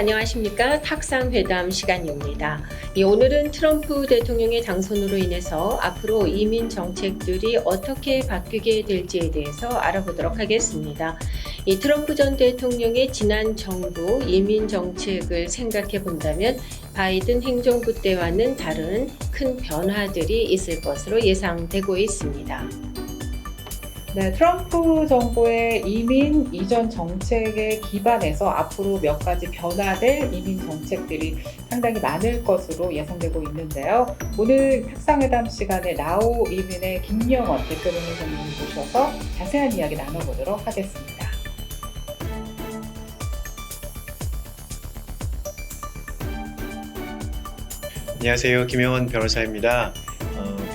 안녕하십니까? 탁상회담 시간입니다. 이 오늘은 트럼프 대통령의 당선으로 인해서 앞으로 이민 정책들이 어떻게 바뀌게 될지에 대해서 알아보도록 하겠습니다. 이 트럼프 전 대통령의 지난 정부 이민 정책을 생각해 본다면 바이든 행정부 때와는 다른 큰 변화들이 있을 것으로 예상되고 있습니다. 네, 트럼프 정부의 이민 이전 정책에 기반해서 앞으로 몇 가지 변화될 이민 정책들이 상당히 많을 것으로 예상되고 있는데요. 오늘 탁상회담 시간에 라오 이민의 김영원 대표 변호사님 모셔서 자세한 이야기 나눠보도록 하겠습니다. 안녕하세요. 김영원 변호사입니다.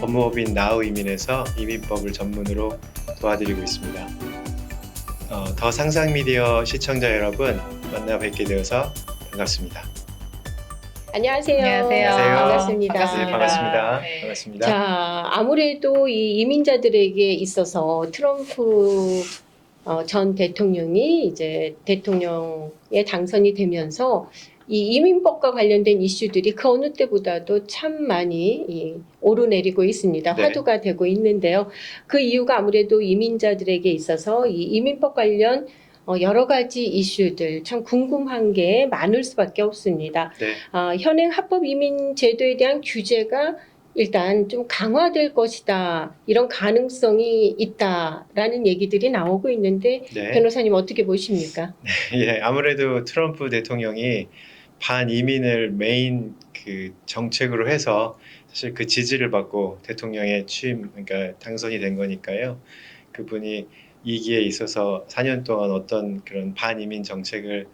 어, 법무법인 나우 이민에서 이민법을 전문으로 도와드리고 있습니다. 어, 더 상상 미디어 시청자 여러분 만나 뵙게 되어서 반갑습니다. 안녕하세요. 안녕하세요. 반갑습니다. 네, 반갑습니다. 반갑습니다. 네. 반갑습니다. 자, 아무래도 이 이민자들에게 있어서 트럼프 어, 전 대통령이 이제 대통령에 당선이 되면서 이 이민법과 관련된 이슈들이 그 어느 때보다도 참 많이 이 오르내리고 있습니다. 네. 화두가 되고 있는데요. 그 이유가 아무래도 이민자들에게 있어서 이 이민법 관련 어, 여러 가지 이슈들 참 궁금한 게 많을 수밖에 없습니다. 네, 아, 현행 합법 이민 제도에 대한 규제가 일단 좀 강화될 것이다. 이런 가능성이 있다라는 얘기들이 나오고 있는데 네. 변호사님 어떻게 보십니까? 예, 아무래도 트럼프 대통령이 반이민을 메인 그 정책으로 해서 사실 그 지지를 받고 대통령에 취임, 그러니까 당선이 된 거니까요. 그분이 이기에 있어서 4년 동안 어떤 그런 반이민 정책을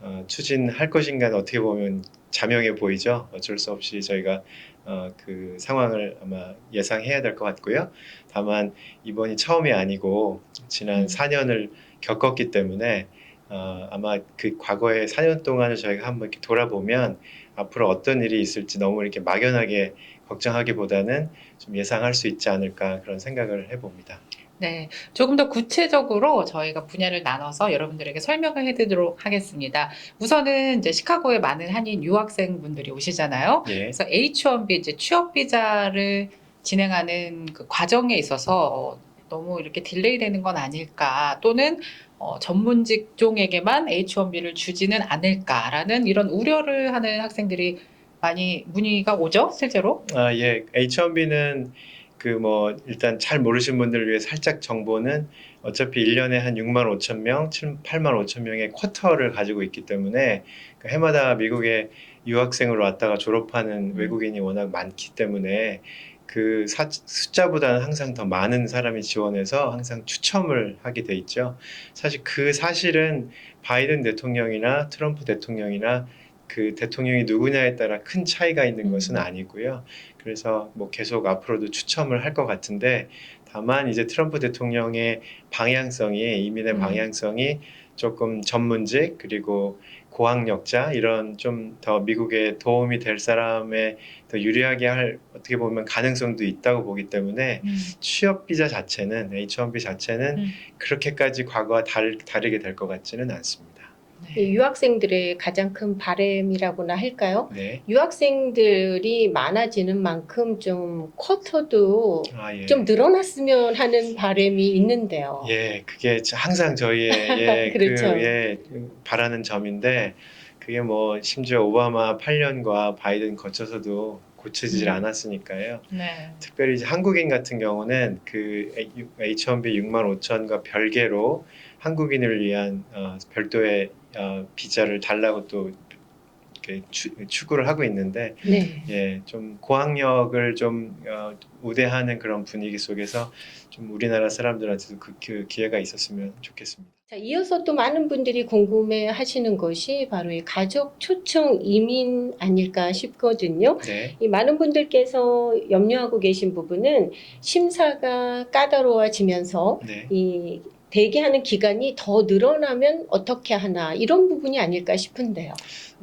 어, 추진할 것인가는 어떻게 보면 자명해 보이죠. 어쩔 수 없이 저희가 어, 그 상황을 아마 예상해야 될 것 같고요. 다만 이번이 처음이 아니고 지난 음. 4년을 겪었기 때문에 어, 아마 그 과거의 4년 동안을 저희가 한번 이렇게 돌아보면 앞으로 어떤 일이 있을지 너무 이렇게 막연하게 걱정하기보다는 좀 예상할 수 있지 않을까 그런 생각을 해봅니다. 네, 조금 더 구체적으로 저희가 분야를 나눠서 여러분들에게 설명을 해드리도록 하겠습니다. 우선은 이제 시카고에 많은 한인 유학생분들이 오시잖아요. 예, 그래서 H1B 이제 취업 비자를 진행하는 그 과정에 있어서 어, 너무 이렇게 딜레이 되는 건 아닐까 또는 어, 전문 직종에게만 H1B를 주지는 않을까라는 이런 우려를 하는 학생들이 많이 문의가 오죠, 실제로. 아, 예, H1B는 그 뭐 일단 잘 모르신 분들을 위해 살짝 정보는 어차피 1년에 한 6만 5천 명, 7, 8만 5천 명의 쿼터를 가지고 있기 때문에 그 해마다 미국에 유학생으로 왔다가 졸업하는 외국인이 워낙 많기 때문에 그 사- 숫자보다는 항상 더 많은 사람이 지원해서 항상 추첨을 하게 돼 있죠. 사실 그 사실은 바이든 대통령이나 트럼프 대통령이나 그 대통령이 누구냐에 따라 큰 차이가 있는 것은 음. 아니고요. 그래서 뭐 계속 앞으로도 추첨을 할 것 같은데 다만 이제 트럼프 대통령의 방향성이 이민의 음. 방향성이 조금 전문직 그리고 고학력자 이런 좀 더 미국에 도움이 될 사람에 더 유리하게 할 어떻게 보면 가능성도 있다고 보기 때문에 취업 비자 자체는 H1B 자체는 음. 그렇게까지 과거와 다르, 다르게 될 것 같지는 않습니다. 이 유학생들의 가장 큰 바램이라고나 할까요? 네. 유학생들이 많아지는 만큼 좀 쿼터도 아, 예. 좀 늘어났으면 하는 바람이 있는데요. 예, 그게 항상 저희의 예, 그렇죠. 그, 예, 바라는 점인데 그게 뭐 심지어 오바마 8년과 바이든 거쳐서도 고쳐지질 음. 않았으니까요. 네. 특별히 이제 한국인 같은 경우는 그 H1B 6만 5천과 별개로 한국인을 위한 어, 별도의 어, 비자를 달라고 또 이렇게 추, 추구를 하고 있는데 네. 예, 좀 고학력을 좀 어, 우대하는 그런 분위기 속에서 좀 우리나라 사람들한테도 그, 그 기회가 있었으면 좋겠습니다. 자, 이어서 또 많은 분들이 궁금해 하시는 것이 바로 이 가족 초청 이민 아닐까 싶거든요. 네, 이 많은 분들께서 염려하고 계신 부분은 심사가 까다로워지면서 네, 이 대기하는 기간이 더 늘어나면 어떻게 하나 이런 부분이 아닐까 싶은데요.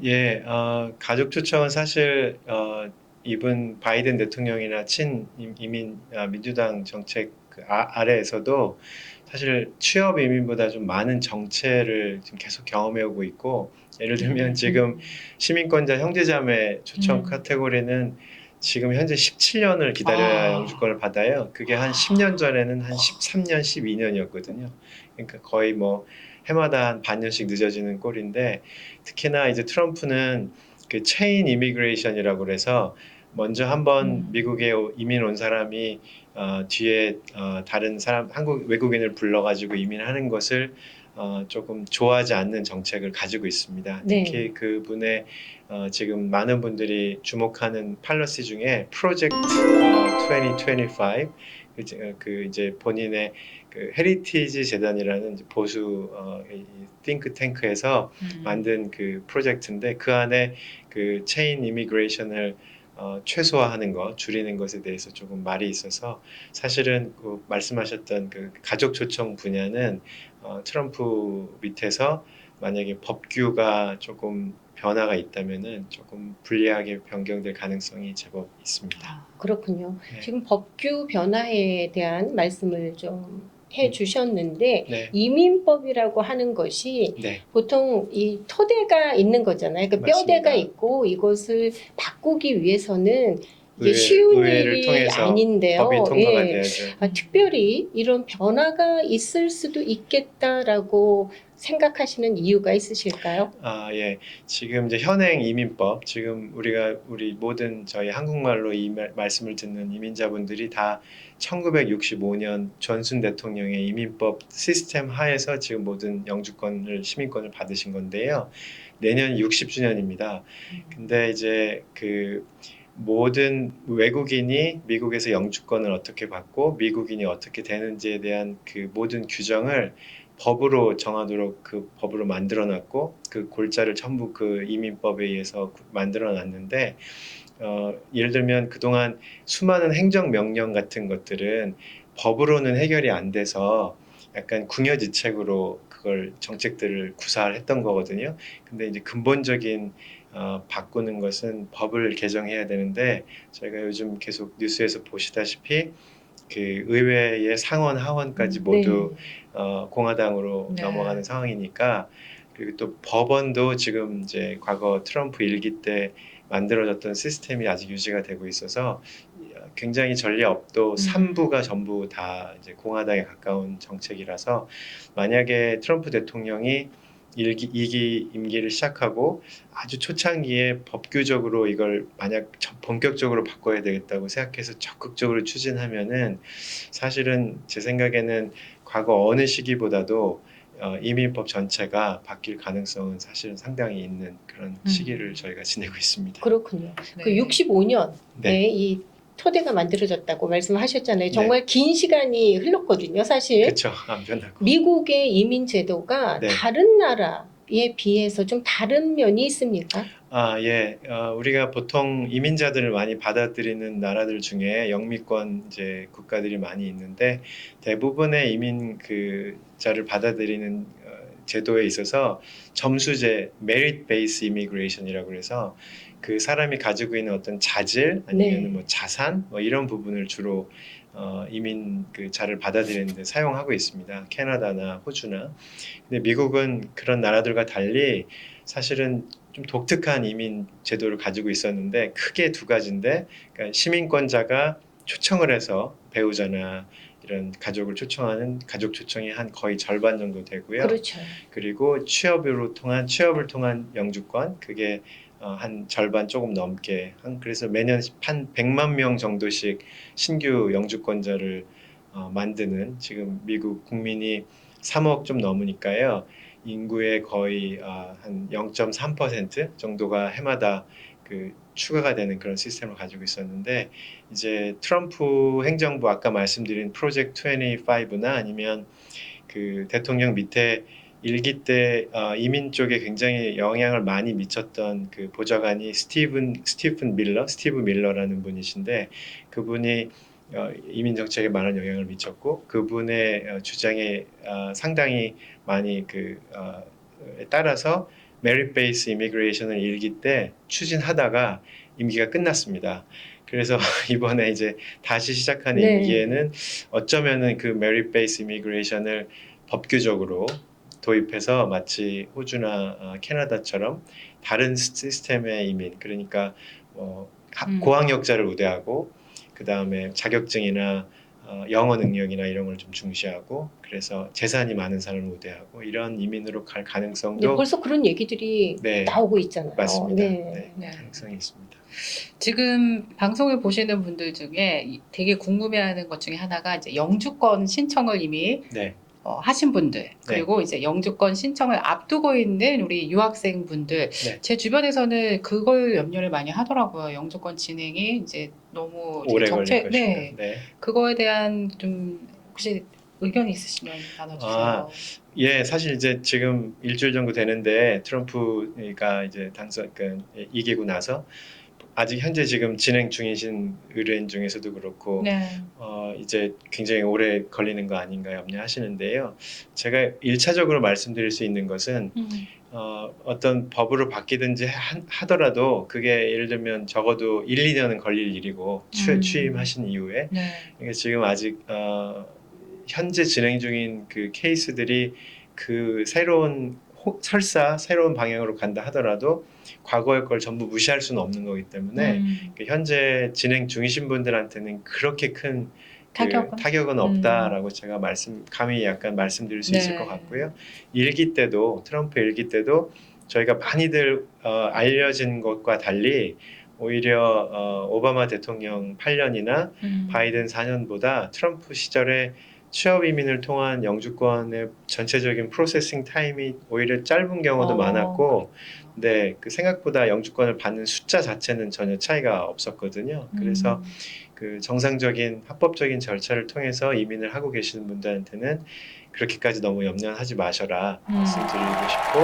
예, 어, 가족 초청은 사실 어, 이번 바이든 대통령이나 친 임- 이민 아, 민주당 정책 그 아, 아래에서도 사실 취업 이민보다 좀 많은 정체를 지금 계속 경험해 오고 있고 예를 들면 지금 시민권자 형제자매 초청 음. 카테고리는 지금 현재 17년을 기다려야 아. 영주권을 받아요. 그게 한 10년 전에는 한 13년, 12년이었거든요. 그러니까 거의 뭐 해마다 한 반년씩 늦어지는 꼴인데 특히나 이제 트럼프는 그 체인 이미그레이션이라고 그래서 먼저 한번 음. 미국에 오- 이민 온 사람이 어, 뒤에 어, 다른 사람 한국 외국인을 불러가지고 이민하는 것을 어, 조금 좋아하지 않는 정책을 가지고 있습니다. 네. 특히 그분의 어, 지금 많은 분들이 주목하는 팔러시 중에 프로젝트 어, 2025 그, 이제- 어, 그 이제 본인의 그 헤리티지 재단이라는 보수 어, 이 띵크탱크에서 음. 만든 그 프로젝트인데 그 안에 그 체인 이미그레이션을 어, 최소화하는 것, 줄이는 것에 대해서 조금 말이 있어서 사실은 그 말씀하셨던 그 가족 초청 분야는 어, 트럼프 밑에서 만약에 법규가 조금 변화가 있다면은 조금 불리하게 변경될 가능성이 제법 있습니다. 아, 그렇군요. 네. 지금 법규 변화에 대한 말씀을 좀 해 주셨는데 네, 이민법이라고 하는 것이 네, 보통 이 토대가 있는 거잖아요. 그 맞습니다. 뼈대가 있고 이것을 바꾸기 위해서는 이게 쉬운 의회를 일이 통해서 아닌데요. 법이 통과가 예. 돼야죠. 아, 특별히 이런 변화가 있을 수도 있겠다라고 생각하시는 이유가 있으실까요? 아, 예. 지금 이제 현행 이민법, 지금 우리가 우리 모든 저희 한국말로 이 말- 말씀을 듣는 이민자분들이 다 1965년 존슨 대통령의 이민법 시스템 하에서 지금 모든 영주권을 시민권을 받으신 건데요. 내년 60주년입니다. 근데 이제 그 모든 외국인이 미국에서 영주권을 어떻게 받고 미국인이 어떻게 되는지에 대한 그 모든 규정을 법으로 정하도록 그 법으로 만들어 놨고 그 골자를 전부 그 이민법에 의해서 만들어 놨는데 어, 예를 들면 그동안 수많은 행정 명령 같은 것들은 법으로는 해결이 안 돼서 약간 궁여지책으로 그걸 정책들을 구사를 했던 거거든요. 근데 이제 근본적인 어, 바꾸는 것은 법을 개정해야 되는데 저희가 요즘 계속 뉴스에서 보시다시피 그 의회의 상원 하원까지 모두 어, 공화당으로 네. 넘어가는 상황이니까 그리고 또 법원도 지금 이제 과거 트럼프 일기 때 만들어졌던 시스템이 아직 유지가 되고 있어서 굉장히 전례업도 음. 3부가 전부 다 이제 공화당에 가까운 정책이라서 만약에 트럼프 대통령이 일기, 이기 임기를 시작하고 아주 초창기에 법규적으로 이걸 만약 저- 본격적으로 바꿔야 되겠다고 생각해서 적극적으로 추진하면은 사실은 제 생각에는 과거 어느 시기보다도 어, 이민법 전체가 바뀔 가능성은 사실은 상당히 있는 그런 음. 시기를 저희가 지내고 있습니다. 그렇군요. 네. 그 65년에 네, 이 토대가 만들어졌다고 말씀하셨잖아요. 정말 긴 시간이 흘렀거든요. 사실 그렇죠. 안 변하고. 미국의 이민 제도가 네. 다른 나라에 비해서 좀 다른 면이 있습니까? 아, 예. 어, 우리가 보통 이민자들을 많이 받아들이는 나라들 중에 영미권 이제 국가들이 많이 있는데 대부분의 이민 그 자를 받아들이는 어, 제도에 있어서 점수제 merit based immigration이라고 그래서 그 사람이 가지고 있는 어떤 자질 아니면 네. 뭐 자산 뭐 이런 부분을 주로 어, 이민 그 자를 받아들이는데 사용하고 있습니다. 캐나다나 호주나. 근데 미국은 그런 나라들과 달리 사실은 좀 독특한 이민 제도를 가지고 있었는데 크게 두 가지인데 그러니까 시민권자가 초청을 해서 배우자나 이런 가족을 초청하는 가족 초청이 한 거의 절반 정도 되고요. 그렇죠. 그리고 취업으로 통한 취업을 통한 영주권 그게 어, 한 절반 조금 넘게 한 그래서 매년 한 100만 명 정도씩 신규 영주권자를 어, 만드는 지금 미국 국민이 3억 좀 넘으니까요. 인구의 거의 어, 한0.3% 정도가 해마다 그 추가가 되는 그런 시스템을 가지고 있었는데 이제 트럼프 행정부 아까 말씀드린 프로젝트 25나 아니면 그 대통령 밑에 일기 때 어, 이민 쪽에 굉장히 영향을 많이 미쳤던 그 보좌관이 스티븐 스티븐 밀러 스티브 밀러라는 분이신데 그분이 어, 이민 정책에 많은 영향을 미쳤고 그분의 어, 주장에 어, 상당히 많이 그 어, 따라서 메리 베이스 이미그레이션을 일기 때 추진하다가 임기가 끝났습니다. 그래서 이번에 이제 다시 시작하는 네. 임기에는 어쩌면은 그 메리 베이스 이미그레이션을 법규적으로 도입해서 마치 호주나 어, 캐나다처럼 다른 시스템의 이민 그러니까 뭐 하- 음. 고학력자를 우대하고 그 다음에 자격증이나 어, 영어 능력이나 이런 걸 좀 중시하고 그래서 재산이 많은 사람을 우대하고 이런 이민으로 갈 네, 가능성도 벌써 그런 얘기들이 네, 나오고 있잖아요. 맞습니다. 네. 네, 네. 가능성이 있습니다. 지금 방송을 보시는 분들 중에 이- 되게 궁금해하는 것 중에 하나가 이제 영주권 신청을 이미 네, 어, 하신 분들 그리고 이제 영주권 신청을 앞두고 있는 우리 유학생 분들 네. 제 주변에서는 그걸 염려를 많이 하더라고요. 영주권 진행이 이제 너무 오래 걸릴 것이다. 네, 네. 그거에 대한 좀 혹시 의견이 있으시면 나눠주세요. 아, 예, 사실 이제 지금 일주일 정도 되는데 트럼프가 이제 당선 그 이기고 나서 아직 현재 지금 진행 중이신 의뢰인 중에서도 그렇고 네. 어, 이제 굉장히 오래 걸리는 거 아닌가 염려하시는데요. 제가 일차적으로 말씀드릴 수 있는 것은 음. 어, 어떤 법으로 바뀌든지 하, 하더라도 그게 예를 들면 적어도 1, 2년은 걸릴 일이고 취, 음. 취임하신 이후에 네. 그러니까 지금 아직 어, 현재 진행 중인 그 케이스들이 그 새로운 호- 설사 새로운 방향으로 간다 하더라도 과거의 걸 전부 무시할 수는 없는 거기 때문에 음. 그 현재 진행 중이신 분들한테는 그렇게 큰그 타격은? 타격은 없다라고 제가 말씀 감히 약간 말씀드릴 수 있을 네. 것 같고요. 일기 때도 트럼프 일기 때도 저희가 많이들 어, 알려진 것과 달리 오히려 어, 오바마 대통령 8년이나 음. 바이든 4년보다 트럼프 시절에 취업 이민을 통한 영주권의 전체적인 프로세싱 타임이 오히려 짧은 경우도 어. 많았고, 네, 그 생각보다 영주권을 받는 숫자 자체는 전혀 차이가 없었거든요. 그래서 음. 그 정상적인 합법적인 절차를 통해서 이민을 하고 계시는 분들한테는 그렇게까지 너무 염려하지 마셔라 음. 말씀드리고 싶고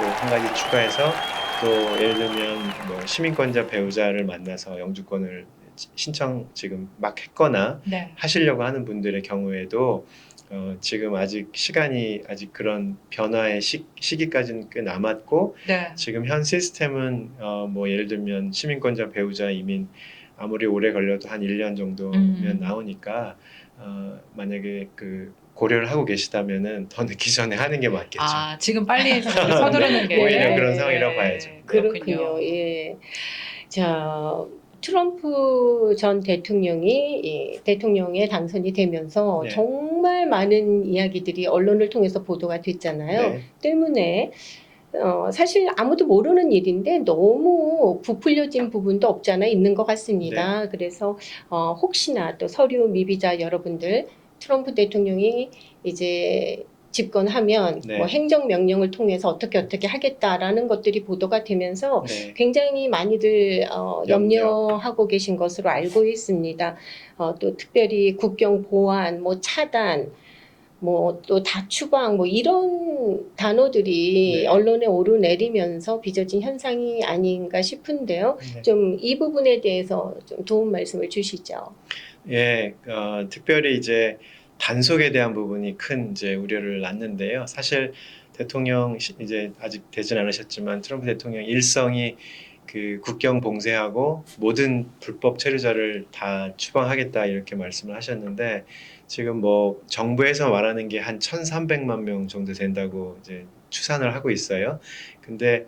또 한 가지 추가해서 또 예를 들면 뭐 시민권자 배우자를 만나서 영주권을 신청 지금 막 했거나 네. 하시려고 하는 분들의 경우에도 어, 지금 아직 시간이 아직 그런 변화의 시, 시기까지는 꽤 남았고 네. 지금 현 시스템은 어, 뭐 예를 들면 시민권자 배우자 이민 아무리 오래 걸려도 한 1년 정도면 음. 나오니까 어, 만약에 그 고려를 하고 계시다면은 더 늦기 전에 하는 게 맞겠죠. 아, 지금 빨리 서두르는 게 오히려 그런 네. 상황이라고 봐야죠. 그렇군요. 예. 자, 트럼프 전 대통령이 이 대통령에 당선이 되면서 네. 정말 많은 이야기들이 언론을 통해서 보도가 됐잖아요. 네. 때문에 어, 사실 아무도 모르는 일인데 너무 부풀려진 부분도 없잖아 있는 것 같습니다. 그래서 어, 혹시나 또 서류 미비자 여러분들 트럼프 대통령이 이제 집권하면 네. 뭐 행정 명령을 통해서 어떻게 어떻게 하겠다라는 것들이 보도가 되면서 네. 굉장히 많이들 어, 염려. 염려하고 계신 것으로 알고 있습니다. 어, 또 특별히 국경 보안, 뭐 차단, 뭐 또 다추방, 뭐 이런 단어들이 네. 언론에 오르내리면서 빚어진 현상이 아닌가 싶은데요. 네. 좀이 부분에 대해서 좀 도움 말씀을 주시죠. 예, 어, 특별히 이제 단속에 대한 부분이 큰 이제 우려를 낳는데요. 사실 대통령 시- 이제 아직 되진 않으셨지만 트럼프 대통령 일성이 그 국경 봉쇄하고 모든 불법 체류자를 다 추방하겠다 이렇게 말씀을 하셨는데 지금 뭐 정부에서 말하는 게 한 1,300만 명 정도 된다고 이제 추산을 하고 있어요. 근데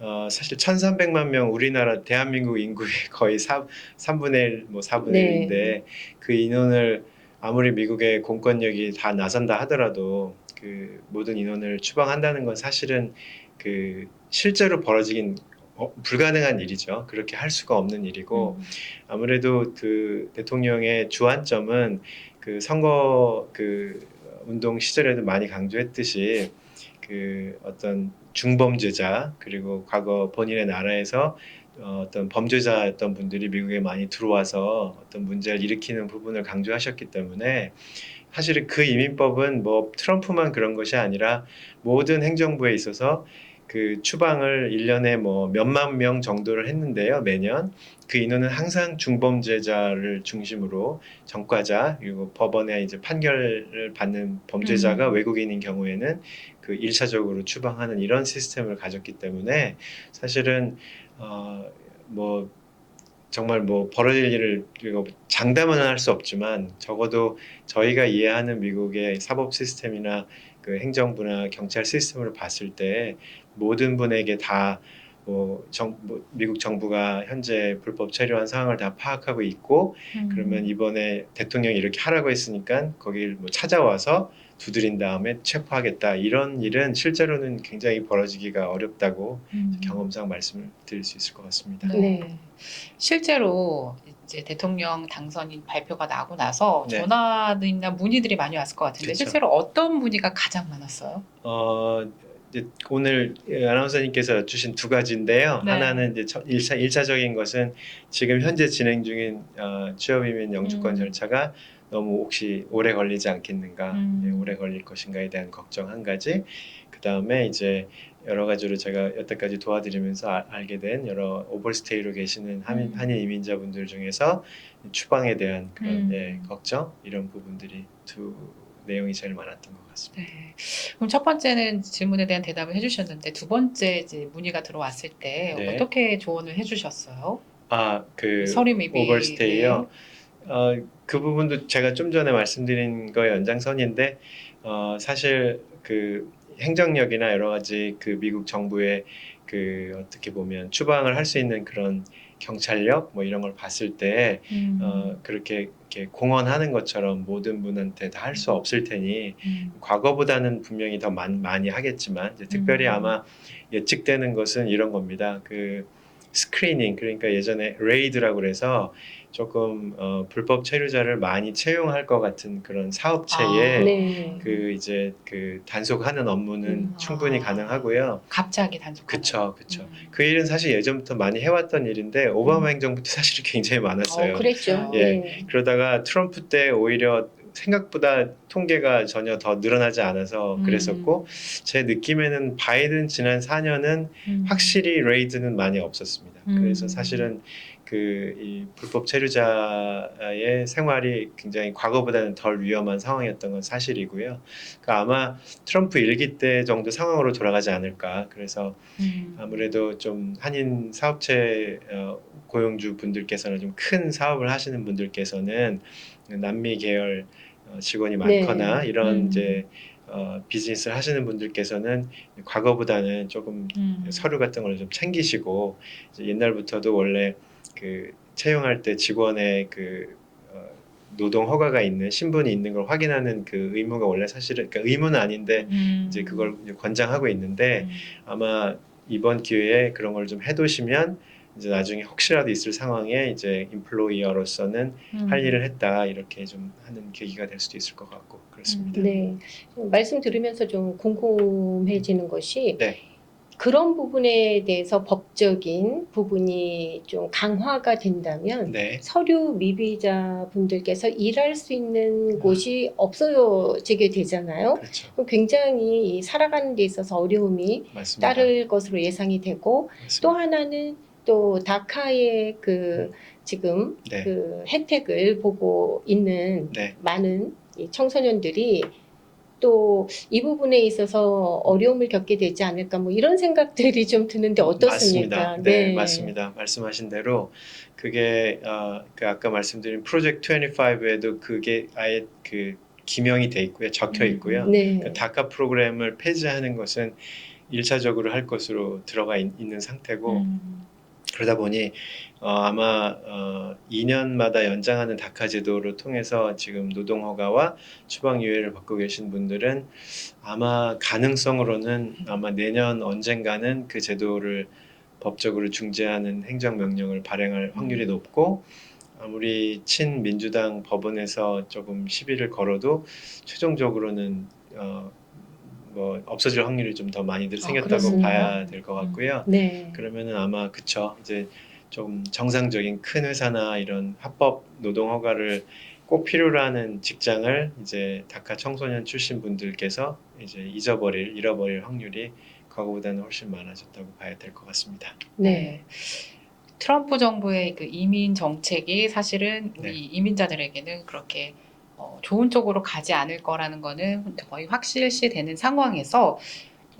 어, 사실 1,300만 명 우리나라 대한민국 인구의 거의 3, 3분의 1, 뭐 4분의 네. 1인데 그 인원을 아무리 미국의 공권력이 다 나선다 하더라도 그 모든 인원을 추방한다는 건 사실은 그 실제로 벌어지긴 어, 불가능한 일이죠. 그렇게 할 수가 없는 일이고 음. 아무래도 그 대통령의 주안점은 그 선거 그 운동 시절에도 많이 강조했듯이 그 어떤 중범죄자 그리고 과거 본인의 나라에서 어, 어떤 범죄자였던 분들이 미국에 많이 들어와서 어떤 문제를 일으키는 부분을 강조하셨기 때문에 사실은 그 이민법은 뭐 트럼프만 그런 것이 아니라 모든 행정부에 있어서 그 추방을 1년에 뭐 몇만 명 정도를 했는데요, 매년. 그 인원은 항상 중범죄자를 중심으로 전과자 그리고 법원에 이제 판결을 받는 범죄자가 음. 외국인인 경우에는 그 일차적으로 추방하는 이런 시스템을 가졌기 때문에 사실은 어뭐 정말 뭐 벌어질 일을 장담은 할 수 없지만 적어도 저희가 이해하는 미국의 사법 시스템이나 그 행정부나 경찰 시스템을 봤을 때 모든 분에게 다 뭐, 정, 뭐 미국 정부가 현재 불법 체류한 상황을 다 파악하고 있고 음. 그러면 이번에 대통령이 이렇게 하라고 했으니까 거길 뭐 찾아와서 두드린 다음에 체포하겠다 이런 일은 실제로는 굉장히 벌어지기가 어렵다고 음. 경험상 말씀을 드릴 수 있을 것 같습니다. 네. 네. 실제로 이제 대통령 당선인 발표가 나고 나서 네. 전화나 문의들이 많이 왔을 것 같은데 그쵸. 실제로 어떤 문의가 가장 많았어요? 어, 오늘 아나운서님께서 주신 두 가지인데요. 네. 하나는 이제 첫- 일차 일차적인 것은 지금 현재 진행 중인 어, 취업이민 영주권 음. 절차가 너무 혹시 오래 걸리지 않겠는가, 음. 예, 오래 걸릴 것인가에 대한 걱정 한 가지. 그 다음에 이제 여러 가지로 제가 여태까지 도와드리면서 아- 알게 된 여러 오버스테이로 계시는 한인, 음. 한인 이민자분들 중에서 추방에 대한 그런 음. 예, 걱정 이런 부분들이 두 내용이 제일 많았던 것 같습니다. 네. 그럼 첫 번째는 질문에 대한 대답을 해주셨는데 두 번째 이제 문의가 들어왔을 때 네. 어떻게 조언을 해주셨어요? 아, 그 서류 미비 오버스테이요. 어, 그 부분도 제가 좀 전에 말씀드린 거의 연장선인데 어, 사실 그 행정력이나 여러 가지 그 미국 정부의 그 어떻게 보면 추방을 할 수 있는 그런 경찰력 뭐 이런 걸 봤을 때 음. 어, 그렇게 이렇게 공언하는 것처럼 모든 분한테 다 할 수 없을 테니 음. 과거보다는 분명히 더 많, 많이 하겠지만 이제 특별히 음. 아마 예측되는 것은 이런 겁니다. 그 스크리닝 그러니까 예전에 레이드라고 그래서 조금 어, 불법 체류자를 많이 채용할 것 같은 그런 사업체에 아, 네. 그 이제 그 단속하는 업무는 음. 충분히 아. 가능하고요. 갑자기 단속. 그쵸, 그쵸. 음. 그 일은 사실 예전부터 많이 해왔던 일인데 오바마 행정부 때 사실 굉장히 많았어요. 어, 그랬죠. 예. 네. 그러다가 트럼프 때 오히려 생각보다 통계가 전혀 더 늘어나지 않아서 음. 그랬었고 제 느낌에는 바이든 지난 4년은 음. 확실히 레이드는 많이 없었습니다. 음. 그래서 사실은 그이 불법 체류자의 생활이 굉장히 과거보다는 덜 위험한 상황이었던 건 사실이고요. 그러니까 아마 트럼프 일기 때 정도 상황으로 돌아가지 않을까. 그래서 음. 아무래도 좀 한인 사업체 어, 고용주 분들께서는 좀 큰 사업을 하시는 분들께서는 남미 계열 어, 직원이 네. 많거나 이런 음. 이제 어, 비즈니스를 하시는 분들께서는 과거보다는 조금 음. 서류 같은 걸 좀 챙기시고 이제 옛날부터도 원래 그 채용할 때 직원의 그 어, 노동 허가가 있는 신분이 있는 걸 확인하는 그 의무가 원래 사실은 그러니까 의무는 아닌데 음. 이제 그걸 권장하고 있는데 음. 아마 이번 기회에 그런 걸 좀 해두시면 이제 나중에 혹시라도 있을 상황에 이제 인플로이어로서는 음. 할 일을 했다 이렇게 좀 하는 계기가 될 수도 있을 것 같고 그렇습니다. 네. 말씀 들으면서 좀 궁금해지는 것이 네. 그런 부분에 대해서 법적인 부분이 좀 강화가 된다면 네. 서류 미비자 분들께서 일할 수 음. 있는 곳이 없어지게 되잖아요. 그렇죠. 그럼 굉장히 이 살아가는 데 있어서 어려움이 맞습니다. 따를 것으로 예상이 되고 맞습니다. 또 하나는 또 다카의 그 지금 네. 그 혜택을 보고 있는 네. 많은 이 청소년들이 또 이 부분에 있어서 어려움을 겪게 되지 않을까 뭐 이런 생각들이 좀 드는데 어떻습니까? 맞습니다. 네, 맞습니다. 말씀하신 대로 그게 어, 그 아까 말씀드린 프로젝트 25에도 그게 아예 그 기명이 돼 있고요, 적혀 음. 있고요. 네. 그 다카 프로그램을 폐지하는 것은 일차적으로 할 것으로 들어가 있, 는 상태고 음. 그러다 보니 어, 아마 어, 2년마다 연장하는 다카 제도를 통해서 지금 노동 허가와 추방 유예를 받고 계신 분들은 아마 가능성으로는 아마 내년 언젠가는 그 제도를 법적으로 중재하는 행정 명령을 발행할 확률이 높고 아무리 친민주당 법원에서 조금 시비를 걸어도 최종적으로는 어, 뭐 없어질 확률이 좀 더 많이 아, 생겼다고 그렇습니까? 봐야 될 것 같고요. 네. 그러면은 아마 그쵸 이제 좀 정상적인 큰 회사나 이런 합법 노동 허가를 꼭 필요로 하는 직장을 이제 다카 청소년 출신 분들께서 이제 잊어버릴 잃어버릴 확률이 과거보다는 훨씬 많아졌다고 봐야 될 것 같습니다. 네. 트럼프 정부의 그 이민 정책이 사실은 우리 네. 이민자들에게는 그렇게 어, 좋은 쪽으로 가지 않을 거라는 거는 거의 확실시 되는 상황에서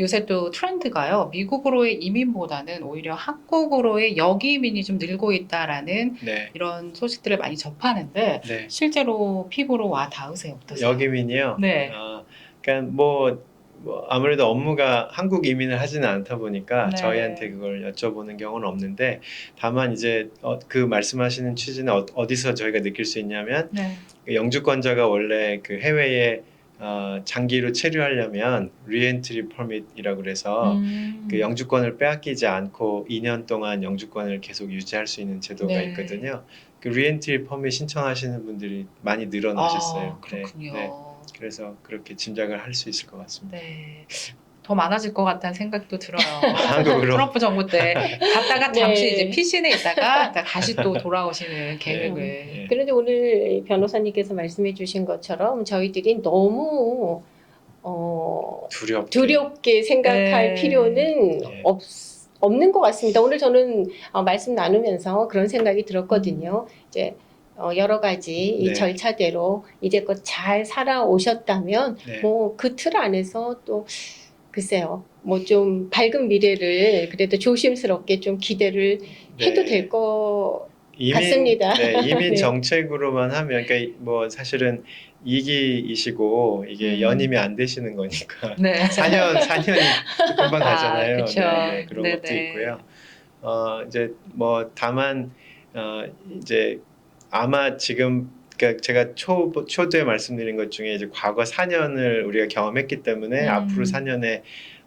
요새 또 트렌드가요. 미국으로의 이민보다는 오히려 한국으로의 역이민이 좀 늘고 있다라는 네. 이런 소식들을 많이 접하는데 네. 실제로 피부로 와 닿으세요? 어떠세요? 여기민이요. 네. 아, 그러니까 뭐, 뭐 아무래도 업무가 한국 이민을 하지는 않다 보니까 네. 저희한테 그걸 여쭤보는 경우는 없는데 다만 이제 어, 그 말씀하시는 취지는 어, 어디서 저희가 느낄 수 있냐면 네. 그 영주권자가 원래 그 해외에 어, 장기로 체류하려면 리엔트리 퍼밋이라고 그래서 음. 그 영주권을 빼앗기지 않고 2년 동안 영주권을 계속 유지할 수 있는 제도가 네. 있거든요. 그 리엔트리 퍼밋 신청하시는 분들이 많이 늘어나셨어요. 아, 그렇군요. 네, 네. 그래서 그렇게 짐작을 할 수 있을 것 같습니다. 네. 더 많아질 것 같다는 생각도 들어요. 한국으로. 트럼프 정부 때 갔다가 잠시 네. 이제 피신에 있다가 다시 또 돌아오시는 계획을. 네. 그런데 오늘 변호사님께서 말씀해 주신 것처럼 저희들이 너무 어, 두렵게. 두렵게 생각할 네. 필요는 네. 없, 없는 것 같습니다. 오늘 저는 어, 말씀 나누면서 그런 생각이 들었거든요. 이제 어, 여러 가지 이 네. 절차대로 이제껏 잘 살아오셨다면 네. 뭐 그 틀 안에서 또 글쎄요. 뭐 좀 밝은 미래를 그래도 조심스럽게 좀 기대를 해도 네. 될거 이민, 같습니다. 네, 이민 네. 정책으로만 하면 그러니까 뭐 사실은 이기이시고 이게 음. 연임이 안 되시는 거니까 네. 4년 4년이 금방 아, 가잖아요. 그쵸. 네, 네, 그런 네네. 것도 있고요. 어 이제 뭐 다만 어 이제 아마 지금 그러니까 제가 초 초두에 말씀드린 것 중에 이제 과거 4년을 우리가 경험했기 때문에 음. 앞으로 4년에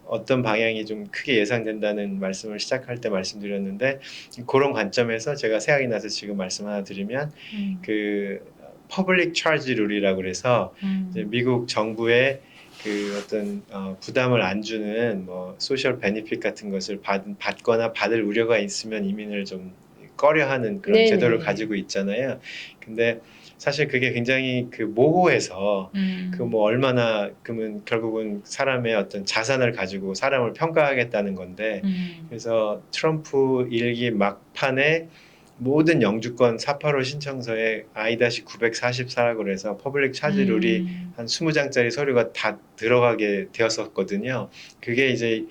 어떤 방향이 좀 크게 예상된다는 말씀을 시작할 때 말씀드렸는데 그런 관점에서 제가 생각이 나서 지금 말씀 하나 드리면 음. 그 퍼블릭 차지 룰이라고 그래서 음. 미국 정부의 그 어떤 어, 부담을 안 주는 뭐 소셜 베니핏 같은 것을 받, 받거나 받을 우려가 있으면 이민을 좀 꺼려하는 그런 네네. 제도를 가지고 있잖아요. 근데 사실 그게 굉장히 그 모호해서 음. 그뭐 얼마나 그러면 결국은 사람의 어떤 자산을 가지고 사람을 평가하겠다는 건데 음. 그래서 트럼프 일기 막판에 모든 영주권 485 신청서에 I-944라고 그래서 퍼블릭 차지 룰이 음. 한 20장짜리 서류가 다 들어가게 되었었거든요. 그게 이제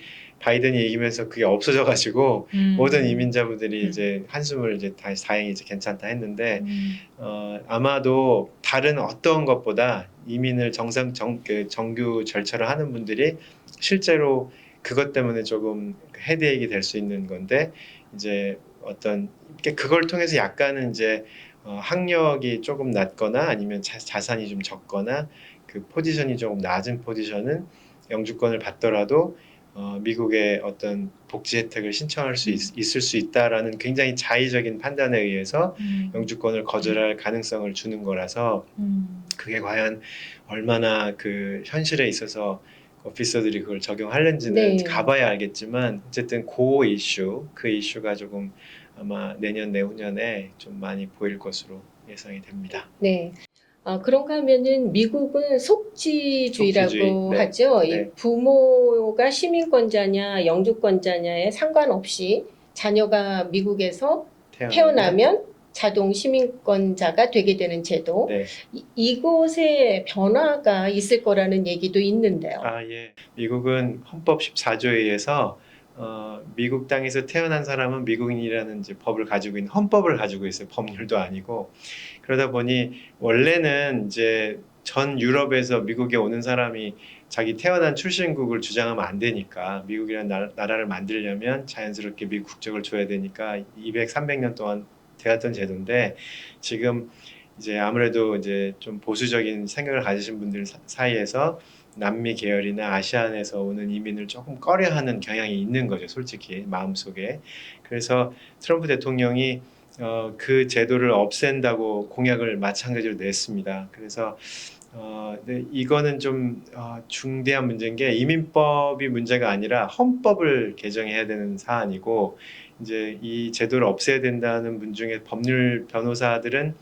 바이든이 이기면서 그게 없어져 가지고 음. 모든 이민자분들이 음. 이제 한숨을 이제 다시 다행히 이제 괜찮다 했는데 음. 어, 아마도 다른 어떤 것보다 이민을 정상 정, 그 정규 절차를 하는 분들이 실제로 그것 때문에 조금 헤드액이 될 수 있는 건데 이제 어떤 그걸 통해서 약간은 이제 어, 학력이 조금 낮거나 아니면 자, 자산이 좀 적거나 그 포지션이 조금 낮은 포지션은 영주권을 받더라도 어, 미국의 어떤 복지 혜택을 신청할 수 있, 있을 수 있다라는 굉장히 자의적인 판단에 의해서 음. 영주권을 거절할 가능성을 주는 거라서 음. 그게 과연 얼마나 그 현실에 있어서 오피서들이 그걸 적용하는지는 네. 가봐야 알겠지만 어쨌든 그 이슈 그 이슈가 조금 아마 내년 내후년에 좀 많이 보일 것으로 예상이 됩니다. 네. 아, 그런가 하면은 미국은 속지주의라고 속지주의, 네. 하죠. 이 네. 부모가 시민권자냐 영주권자냐에 상관없이 자녀가 미국에서 태어나면 자동 시민권자가 되게 되는 제도. 네. 이, 이곳에 변화가 있을 거라는 얘기도 있는데요. 아 예. 미국은 헌법 14조에 의해서 어, 미국 땅에서 태어난 사람은 미국인이라는 이제 법을 가지고 있는 헌법을 가지고 있어요. 법률도 아니고 그러다 보니 원래는 이제 전 유럽에서 미국에 오는 사람이 자기 태어난 출신국을 주장하면 안 되니까 미국이라는 나라, 나라를 만들려면 자연스럽게 미국 국적을 줘야 되니까 200, 300년 동안 되었던 제도인데 지금 이제 아무래도 이제 좀 보수적인 생각을 가지신 분들 사- 사이에서 남미 계열이나 아시안에서 오는 이민을 조금 꺼려하는 경향이 있는 거죠, 솔직히 마음속에. 그래서 트럼프 대통령이 어, 그 제도를 없앤다고 공약을 마찬가지로 냈습니다. 그래서 어, 네, 이거는 좀 어, 중대한 문제인 게 이민법이 문제가 아니라 헌법을 개정해야 되는 사안이고 이제 이 제도를 없애야 된다는 분 중에 법률 변호사들은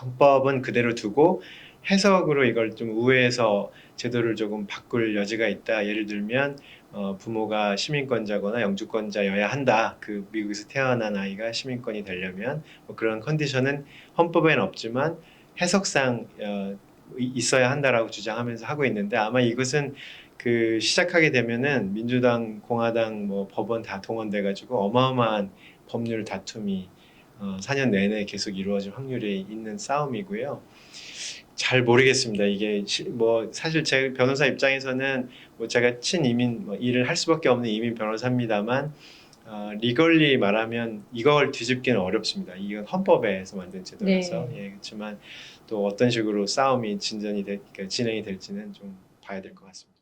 헌법은 그대로 두고 해석으로 이걸 좀 우회해서 제도를 조금 바꿀 여지가 있다. 예를 들면 어, 부모가 시민권자거나 영주권자여야 한다. 그 미국에서 태어난 아이가 시민권이 되려면 뭐 그런 컨디션은 헌법에는 없지만 해석상 어, 이- 있어야 한다라고 주장하면서 하고 있는데 아마 이것은 그그 시작하게 되면은 민주당, 공화당, 뭐 법원 다 동원돼 가지고 어마어마한 법률 다툼이 어, 4년 내내 계속 이루어질 확률이 있는 싸움이고요. 잘 모르겠습니다. 이게 시- 뭐 사실 제 변호사 입장에서는 뭐 제가 친이민 뭐 일을 할 수밖에 없는 이민 변호사입니다만 어, 리걸리 말하면 이걸 뒤집기는 어렵습니다. 이건 헌법에서 만든 제도라서 예, 그렇지만 또 어떤 식으로 싸움이 진전이 될, 그러니까 진행이 될지는 좀 봐야 될 것 같습니다.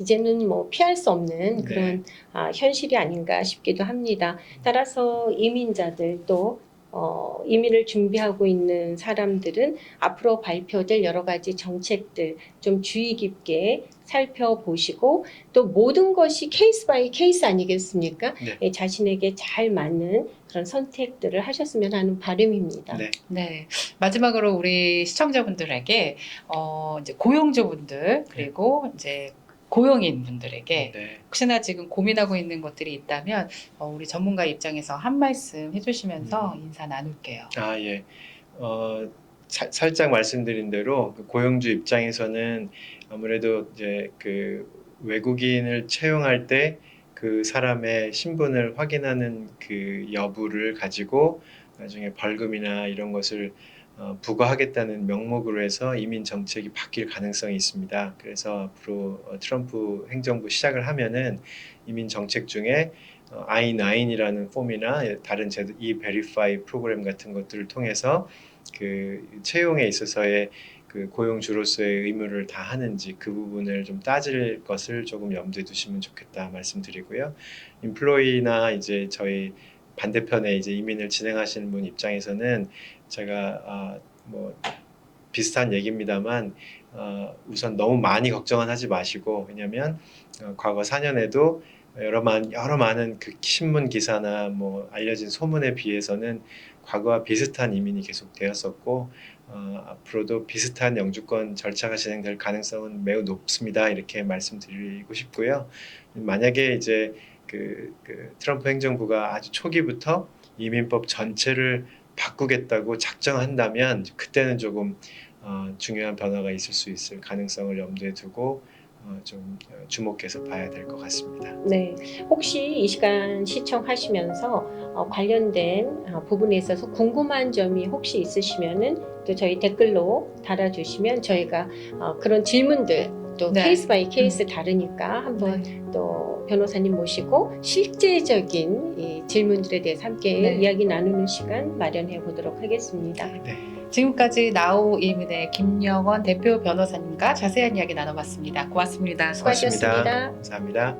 이제는 뭐 피할 수 없는 네. 그런 아, 현실이 아닌가 싶기도 합니다. 따라서 이민자들 또 어, 이민을 준비하고 있는 사람들은 앞으로 발표될 여러 가지 정책들 좀 주의 깊게 살펴보시고 또 모든 것이 케이스 바이 케이스 아니겠습니까? 네. 예, 자신에게 잘 맞는 그런 선택들을 하셨으면 하는 바람입니다. 네. 네. 마지막으로 우리 시청자분들에게 어, 이제 고용주분들 그리고 이제 고용인 분들에게 네. 혹시나 지금 고민하고 있는 것들이 있다면 어, 우리 전문가 입장에서 한 말씀 해주시면서 음. 인사 나눌게요. 아 예. 어, 사- 살짝 말씀드린 대로 그 고용주 입장에서는 아무래도 이제 그 외국인을 채용할 때 그 사람의 신분을 확인하는 그 여부를 가지고 나중에 벌금이나 이런 것을 어, 부과하겠다는 명목으로 해서 이민 정책이 바뀔 가능성이 있습니다. 그래서 앞으로 어, 트럼프 행정부 시작을 하면은 이민 정책 중에 어, I9이라는 폼이나 다른 제도 이 베리파이 프로그램 같은 것들을 통해서 그 채용에 있어서의 그 고용주로서의 의무를 다 하는지 그 부분을 좀 따질 것을 조금 염두에 두시면 좋겠다 말씀드리고요. 인플로이나 이제 저희 반대편에 이제 이민을 진행하시는 분 입장에서는 제가 아, 뭐 비슷한 얘기입니다만 어, 우선 너무 많이 걱정은 하지 마시고 왜냐하면 어, 과거 4년에도 여러 많 여러 많은 그 신문 기사나 뭐 알려진 소문에 비해서는 과거와 비슷한 이민이 계속 되었었고 어, 앞으로도 비슷한 영주권 절차가 진행될 가능성은 매우 높습니다. 이렇게 말씀드리고 싶고요. 만약에 이제 그, 그 트럼프 행정부가 아주 초기부터 이민법 전체를 바꾸겠다고 작정한다면 그때는 조금 어, 중요한 변화가 있을 수 있을 가능성을 염두에 두고 어, 좀 어, 주목해서 봐야 될 것 같습니다. 네, 혹시 이 시간 시청하시면서 어, 관련된 어, 부분에 있어서 궁금한 점이 혹시 있으시면은 또 저희 댓글로 달아주시면 저희가 어, 그런 질문들 또 네. 케이스 바이 케이스 다르니까 한번 네. 또 변호사님 모시고 실제적인 이 질문들에 대해서 함께 네. 이야기 나누는 시간 마련해 보도록 하겠습니다. 네. 지금까지 나우 이민의 김영원 대표 변호사님과 자세한 이야기 나눠봤습니다. 고맙습니다. 수고하셨습니다. 감사합니다.